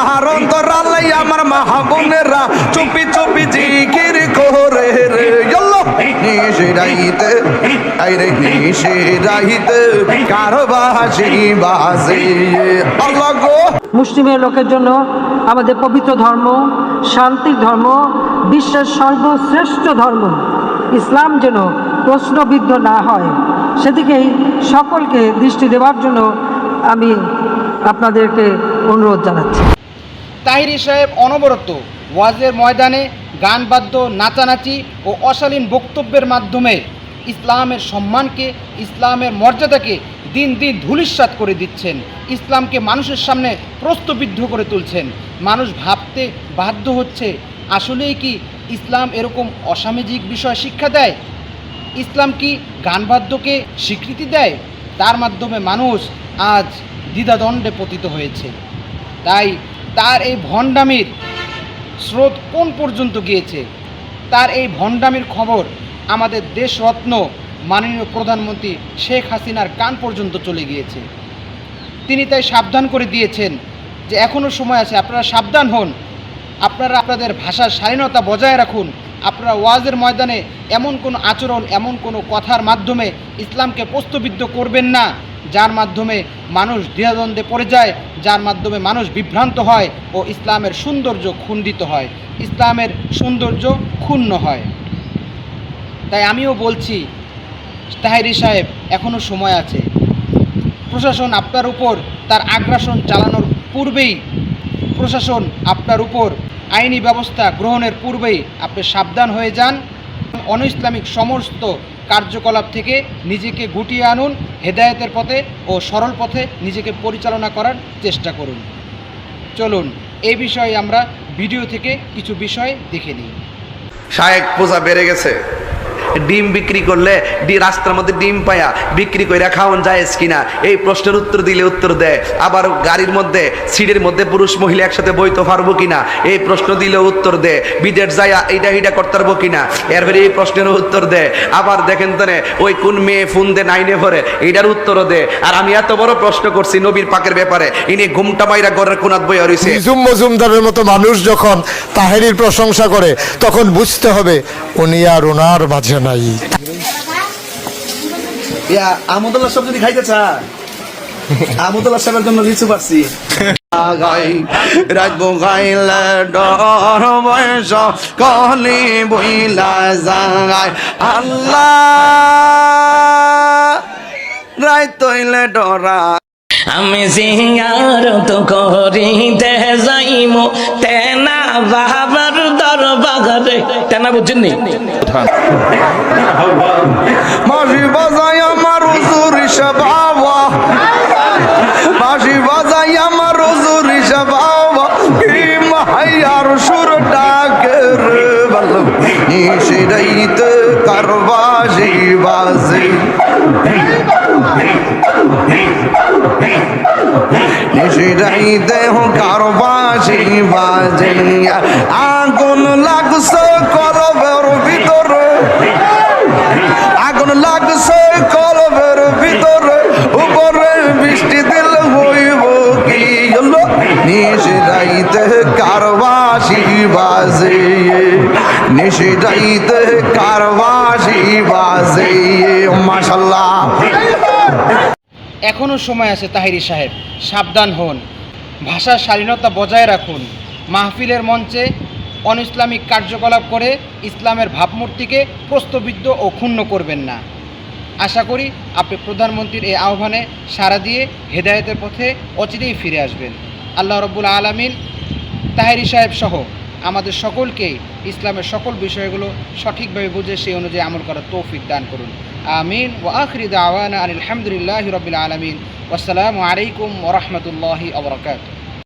আল্লাহর অন্তরালে আমার মাহবুনেরা চুপি চুপি জিকির করে রে আল্লাহ নিশে রাইতে আইরে নিশে রাইতে কারবাসি বাজে আল্লাহ গো। মুসলিমের লোকের জন্য আমাদের পবিত্র ধর্ম, শান্তির ধর্ম, বিশ্বের সর্বশ্রেষ্ঠ ধর্ম। ইসলাম যেন প্রশ্নবিদ্ধ না হয়, সেদিকেই সকলকে দৃষ্টি দেওয়ার জন্য আমি আপনাদেরকে অনুরোধ জানাচ্ছি। তাহিরি সাহেব অনবরত ওয়াজের ময়দানে গান বাদ্য, নাচানাচি ও অশালীন বক্তব্যের মাধ্যমে ইসলামের সম্মানকে, ইসলামের মর্যাদাকে দিন দিন ধূলিসাৎ করে দিচ্ছেন। ইসলামকে মানুষের সামনে প্রস্তবিদ্ধ করে তুলছেন। মানুষ ভাবতে বাধ্য হচ্ছে, আসলেই কি ইসলাম এরকম অসামাজিক বিষয় শিক্ষা দেয়? ইসলাম কি গানবাদ্যকে স্বীকৃতি দেয়? তার মাধ্যমে মানুষ আজ দ্বিধাদণ্ডে পতিত হয়েছে। তাই তার এই ভণ্ডামির স্রোত কোন পর্যন্ত গিয়েছে? তার এই ভণ্ডামির খবর আমাদের দেশরত্ন মাননীয় প্রধানমন্ত্রী শেখ হাসিনার কান পর্যন্ত চলে গিয়েছে। তিনি তাই সাবধান করে দিয়েছেন যে এখনও সময় আছে, আপনারা সাবধান হন। আপনারা আপনাদের ভাষার স্বাধীনতা বজায় রাখুন। আপনারা ওয়াজের ময়দানে এমন কোনো আচরণ, এমন কোনো কথার মাধ্যমে ইসলামকে প্রস্তবিদ্ধ করবেন না। যার মাধ্যমে মানুষ দ্বিধাদ্বন্দ্বে পড়ে যায়, যার মাধ্যমে মানুষ বিভ্রান্ত হয় ও ইসলামের সৌন্দর্য খুণ্ডিত হয়। ইসলামের সৌন্দর্য ক্ষুণ্ণ হয়। তাই আমিও বলছি, তাহেরি সাহেব এখনও সময় আছে। প্রশাসন আপনার উপর তার আগ্রাসন চালানোর পূর্বেই, প্রশাসন আপনার উপর আইনি ব্যবস্থা গ্রহণের পূর্বেই আপনি সাবধান হয়ে যান। অন ইসলামিক সমস্ত কার্যকলাপ থেকে নিজেকে গুটিয়ে আনুন, হেদায়তের পথে ও সরল পথে নিজেকে পরিচালনা করার চেষ্টা করুন। চলুন, এ বিষয়ে আমরা ভিডিও থেকে কিছু বিষয় দেখে নিই। শায়েক পূজা বেড়ে গেছে। ডিম বিক্রি করলে রাস্তার মধ্যে ডিম পায়া বিক্রি করে খাওয়ান যায় কিনা? এই প্রশ্নের উত্তর দিলে উত্তর দেয়। আবার গাড়ির মধ্যে সিটের মধ্যে পুরুষ মহিলা একসাথে বইতে পারব কিনা? এই প্রশ্ন দিলে উত্তর দেয়। বিদেশ যায় এইটা এইটা করতে পারব কিনা? এরপরে এই প্রশ্নের উত্তর দেয়। আবার দেখেন তো ওই কোন মেয়ে ফোন দে নাইনে ভরে এইটার উত্তরও দে আর আমি এত বড় প্রশ্ন করছি নবীর পাকের ব্যাপারে। ইনি ঘুমটা মাইরা ঘরের কোনাত বইয়া রইছে। নিজুম মজুমদারের মতো মানুষ যখন তাহেরির প্রশংসা করে, তখন বুঝতে হবে, উনি আর ওনার মাঝে নাই। ইয়া আমদুল্লাহ সব যদি খাইতে চায় আমদুল্লাহ সাহেবের জন্য লিচু পারছি গাই রাজবো গাইলে ডর বয়স কলি বইলা যায় আল্লাহ রাই তৈলে ডরা আমি জিয়ারত করিতে যাইমু তেনা বাবার দরবারে। তেনা বুঝছেন নি? মাসি বাজাই আমার হুজুর বাবা মাসি বাজাই আমার হুজুর বাবা কি মাহাইয়ার সুর ডাকে রে বলম নিশিরাইতে কারবাজি বাজে। নিশিরাইতে কারবাজি বাজে আগুন লাগছে কলবের ভিতরে। আগুন লাগছে কলবের ভিতরে, উপরে বৃষ্টি দিল হইব কি হলো? নিশে রাইতে কারবাসি বাজে নিশে রাইতে কারবাসি বাজে মাশাল্লাহ। এখনও সময় আছে, তাহিরি সাহেব। সাবধান হন। ভাষার স্বাধীনতা বজায় রাখুন। মাহফিলের মঞ্চে অন ইসলামিক কার্যকলাপ করে ইসলামের ভাবমূর্তিকে প্রস্তবিদ্ধ ও ক্ষুণ্ণ করবেন না। আশা করি আপনি প্রধানমন্ত্রীর এই আহ্বানে সাড়া দিয়ে হেদায়েতের পথে অচিরেই ফিরে আসবেন। আল্লাহ রব্বুল আলমিন তাহেরি সাহেব সহ আমাদের সকলকে ইসলামের সকল বিষয়গুলো সঠিকভাবে বুঝে সেই অনুযায়ী আমল করার তৌফিক দান করুন। আমিন। ও আখরি দাওয়ান আলহামদুলিল্লাহ রবিল আলমিন। আসসালামু আলাইকুম ওরহমতুল্লাহি আবরকাত